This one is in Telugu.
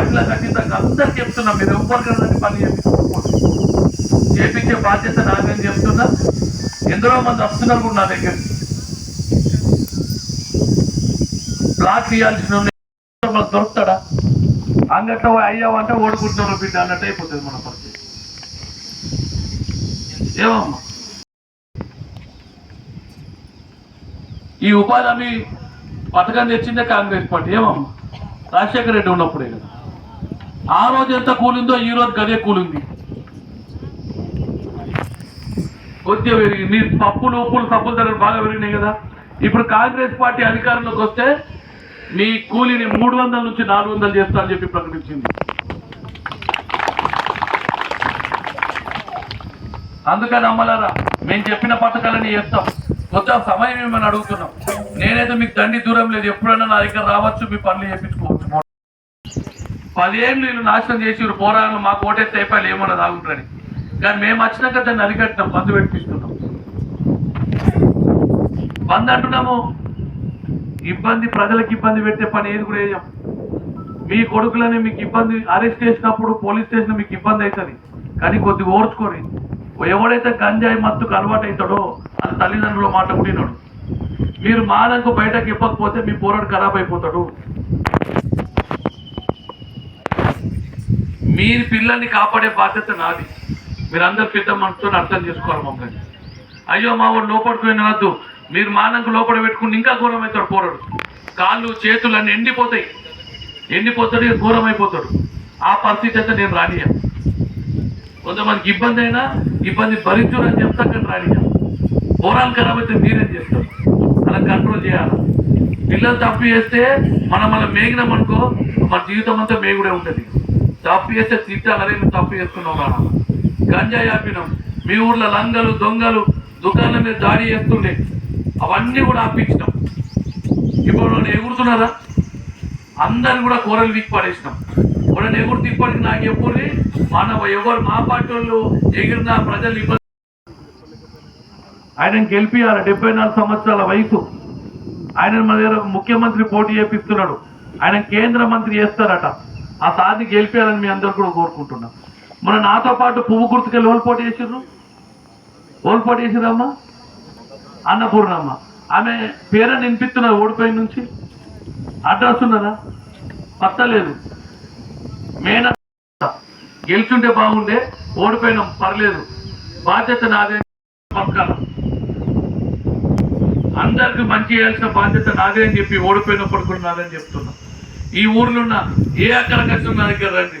పార్టీలకు ఖచ్చితంగా అందరికి చెప్తున్నా మీరు ఎవరికైనా పని చేపించుకోకూడదు చేపించే బాధ్యత నాకేం చెప్తున్నా? ఎందరో మంది వస్తున్నారు కూడా నా దగ్గర. బ్లాక్ చేయాల్సిన దొరుకుతాడా? అంగట్లో అయ్యావంటే ఓడుకుంటున్నారు బిడ్డ అన్నట్టు అయిపోతుంది మన పరిస్థితి. ఏమమ్మా? ఈ ఉపాధి హామీ పథకం తెచ్చిందే కాంగ్రెస్ పార్టీ. ఏమమ్మా? రాజశేఖర రెడ్డి ఉన్నప్పుడే కదా. ఆ రోజు ఎంత కూలిందో ఈ రోజు గదే కూలింది. కొద్దిగా పెరిగింది. మీ పప్పులు ఉప్పులు తప్పులు ధరలు బాగా పెరిగినాయి కదా. ఇప్పుడు కాంగ్రెస్ పార్టీ అధికారంలోకి వస్తే మీ కూలీని మూడు వందల నుంచి నాలుగు వందలు చేస్తా అని చెప్పి ప్రకటించింది. అందుకని అమ్మలారా మేము చెప్పిన పథకాలని చేస్తాం. కొత్త సమయం ఏమని అడుగుతున్నాం? నేనైతే మీకు తండ్రి దూరం లేదు. ఎప్పుడైనా నా దగ్గర రావచ్చు మీ పనులు చేయించుకో. పదేళ్ళు వీళ్ళు నాశనం చేసి పోరాళ్ళు మాకు ఓటేస్తే అయిపోయాలి ఏమన్నా తాగుంటారని కానీ మేము వచ్చినాక దాన్ని అరికట్టినాం బంద్ పెట్టిస్తున్నాం బంద్ అంటున్నాము ఇబ్బంది ప్రజలకు ఇబ్బంది పెట్టే పని ఏది కూడా వేయం మీ కొడుకులని మీకు ఇబ్బంది అరెస్ట్ చేసినప్పుడు పోలీస్ స్టేషన్ మీకు ఇబ్బంది అవుతుంది. కానీ కొద్దిగా ఓర్చుకొని ఎవడైతే గంజాయి మత్తుకు అలవాటు అవుతాడో అది తల్లిదండ్రుల మాట ఉండినాడు మీరు మాదంకు బయటకు ఇవ్వకపోతే మీ పోరాడు ఖరాబ్ అయిపోతాడు. మీరు పిల్లల్ని కాపాడే బాధ్యత నాది. మీరందరూ పెద్ద మనసుతో అర్థం చేసుకోవాలి మమ్మల్ని. అయ్యో మా వాడు లోపడిపోయిన వద్దు. మీరు మానంకు లోపల పెట్టుకుని ఇంకా ఘోరమవుతాడు పోరాడు. కాళ్ళు చేతులు అన్నీ ఎండిపోతాయి. ఎండిపోతాడు ఇక ఘోరం అయిపోతాడు. ఆ పరిస్థితి అయితే నేను రానియా కొంతమందికి ఇబ్బంది అయినా ఇబ్బంది భరించు అని చెప్తా కానీ రానియా పోరాలు ఖరాబ్ అయితే మీరేం చేస్తారు? అలా కంట్రోల్ చేయాలి? పిల్లలు తప్పు చేస్తే మనం మనం మేగినాం అనుకో మన జీవితం అంతా మేగుడే ఉంటుంది. తప్పు చేస్తే తిట్టాలరే మేము తప్పు చేస్తున్నాం రా గంజాయి ఆపినాం. మీ ఊర్లో లంగలు దొంగలు దుకాణాల మీద దాడి చేస్తుండే. అవన్నీ కూడా ఆపించినాం. ఇప్పుడు వాళ్ళు ఎగురుతున్నారా? అందరిని కూడా కూరలు దిక్కు పడేసినాం. వాళ్ళని ఎగురు తిప్పటికి నాకు ఎప్పుడు మన ఎవరు మా పార్టీ వాళ్ళు ఎగిరిన ప్రజలు ఇబ్బంది ఆయన గెలిపియాలి డెబ్బై నాలుగు సంవత్సరాల వయసు. ఆయన మన దగ్గర ముఖ్యమంత్రి పోటీ చేపిస్తున్నాడు. ఆయన కేంద్ర మంత్రి చేస్తారట. ఆ సార్ని గెలిపేయాలని మీ అందరు కూడా కోరుకుంటున్నాం. మన నాతో పాటు పువ్వు గుర్తుకెళ్ళి ఓలు చేసిర్రు? ఓలు చేసిరమ్మా అన్నపూర్ణమ్మ. ఆమె పేరని వినిపిస్తున్నారు ఓడిపోయిన నుంచి. అడ్రస్ ఉన్నదా? పత్తలేదు మేన గెలుచుంటే బాగుండే ఓడిపోయినాం పర్లేదు. బాధ్యత నాదే. పక్క అందరికి మంచి చేయాల్సిన బాధ్యత నాదే అని చెప్పి ఓడిపోయినప్పుడు కూడా నాదని చెప్తున్నా. ఈ ఊర్లో ఉన్న ఏ అక్కడ కష్టం నా దగ్గర రండి